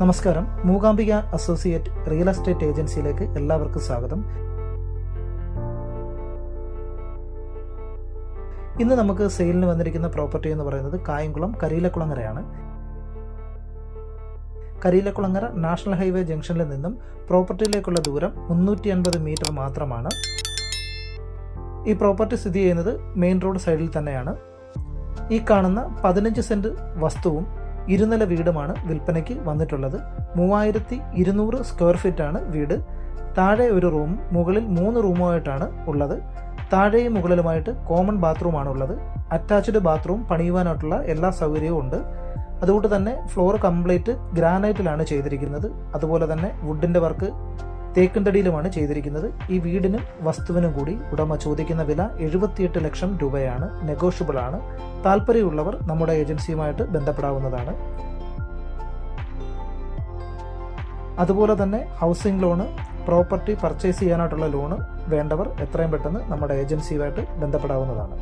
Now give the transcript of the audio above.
നമസ്കാരം. Mookambika associate real estate ഏജൻസിയിലേക്ക് എല്ലാവർക്കും സ്വാഗതം. ഇന്ന് നമുക്ക് സെയിലിന് വന്നിരിക്കുന്ന പ്രോപ്പർട്ടി എന്ന് പറയുന്നത് കായംകുളം കരീലക്കുളങ്ങരയാണ് കരീലക്കുളങ്ങര നാഷണൽ ഹൈവേ ജംഗ്ഷനിൽ നിന്നും പ്രോപ്പർട്ടിയിലേക്കുള്ള ദൂരം മുന്നൂറ്റി അൻപത് മീറ്റർ മാത്രമാണ്. ഈ പ്രോപ്പർട്ടി സ്ഥിതി ചെയ്യുന്നത് മെയിൻ റോഡ് സൈഡിൽ തന്നെയാണ്. ഈ കാണുന്ന പതിനഞ്ച് സെന്റ് വസ്തുവും ഇരുനില വീടുമാണ് വിൽപ്പനയ്ക്ക് വന്നിട്ടുള്ളത്. മൂവായിരത്തി ഇരുന്നൂറ് സ്ക്വയർ ഫീറ്റ് ആണ് വീട്. താഴെ ഒരു റൂം മുകളിൽ മൂന്ന് റൂമുമായിട്ടാണ് ഉള്ളത്. താഴെയും മുകളിലുമായിട്ട് കോമൺ ബാത്റൂമാണ് ഉള്ളത് അറ്റാച്ച്ഡ് ബാത്റൂം പണിയുവാനായിട്ടുള്ള എല്ലാ സൗകര്യവും ഉണ്ട്. അതുകൊണ്ട് തന്നെ ഫ്ലോർ കംപ്ലീറ്റ് ഗ്രാനൈറ്റിലാണ് ചെയ്തിരിക്കുന്നത്. അതുപോലെ തന്നെ വുഡിന്റെ വർക്ക് തേക്കിൻതടിയിലുമാണ് ചെയ്തിരിക്കുന്നത്. ഈ വീടിനും വസ്തുവിനും കൂടി ഉടമ ചോദിക്കുന്ന വില എഴുപത്തിയെട്ട് ലക്ഷം രൂപയാണ്. നെഗോഷ്യബിൾ ആണ് താല്പര്യമുള്ളവർ നമ്മുടെ ഏജൻസിയുമായിട്ട് ബന്ധപ്പെടാവുന്നതാണ്. അതുപോലെ തന്നെ ഹൗസിംഗ് ലോണ് പ്രോപ്പർട്ടി പർച്ചേസ് ചെയ്യാനായിട്ടുള്ള ലോണ് വേണ്ടവർ എത്രയും പെട്ടെന്ന് നമ്മുടെ ഏജൻസിയുമായിട്ട് ബന്ധപ്പെടാവുന്നതാണ്.